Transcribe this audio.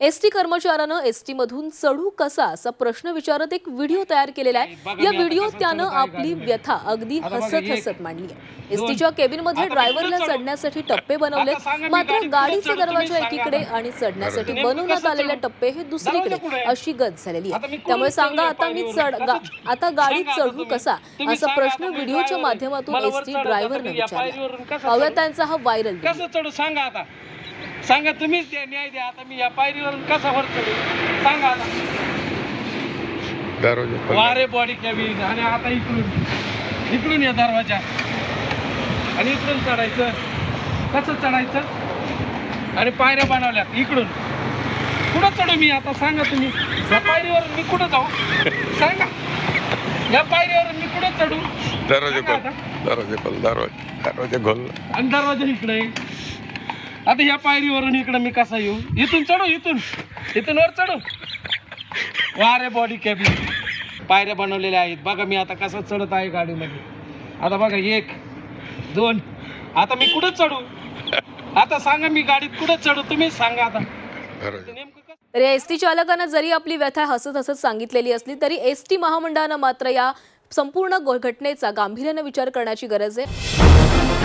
ST कर्मचाऱ्यानं ST मधून चढू कसा असा प्रश्न विचारत एक व्हिडिओ तयार केलेला आहे. या व्हिडिओत त्यानं आपली व्यथा अगदी हसत हसत मांडली आहे. एसटीच्या केबिनमध्ये ड्रायव्हरला चढण्यासाठी टप्पे बनवले मात्र गाडीचे दरवाजा एकीकडे आणि चढण्यासाठी बनवण्यात आलेले टप्पे हे दुसरीकडे अशी गत झालेली आहे. त्यामुळे सांगा आता मी चढ आता गाडीत चढू कसा? असा प्रश्न व्हिडिओच्या माध्यमातून एसटी ड्रायव्हरने विचारला. पाहूया त्यांचा हा व्हायरल व्हिडिओ. सांगा आता. सांगा तुम्हीच द्या न्याय द्या. आता मी या पायरीवरून कसा वर चढू? सांगा आता. वारे बॉडी कॅबिन आणि आता इकडून. इकडून या दरवाजा. आणि इकडून चढायचं. कसं चढायचं? आणि पायऱ्या बनवल्यात इकडून. कुठं चढू मी आता? सांगा तुम्ही. या पायरीवर मी कुठं जाऊ? सांगा. या पायरीवर मी कुठं चढू? दरवाजा. दरवाजा खोल. दरवाजा दरवाजा खोल. आणि दरवाजा इकडे. आता ह्या पायरीवरून इकडे मी कसा येऊ? इथून चढू इथून. इथून वर चढू वारे बॉडी कॅबिन पायऱ्या बनवलेल्या आहेत. बघा मी आता कसा चढत आहे गाडीमध्ये. आता बघा एक दोन. आता मी कुठं चढू? आता सांगा मी गाडीत कुठं चढू? तुम्ही सांगा आता. नेमकं तर या एसटी चालकानं जरी आपली व्यथा हसत हसत सांगितलेली असली तरी एसटी महामंडळानं मात्र या संपूर्ण घटनेचा गांभीर्यानं विचार करण्याची गरज आहे.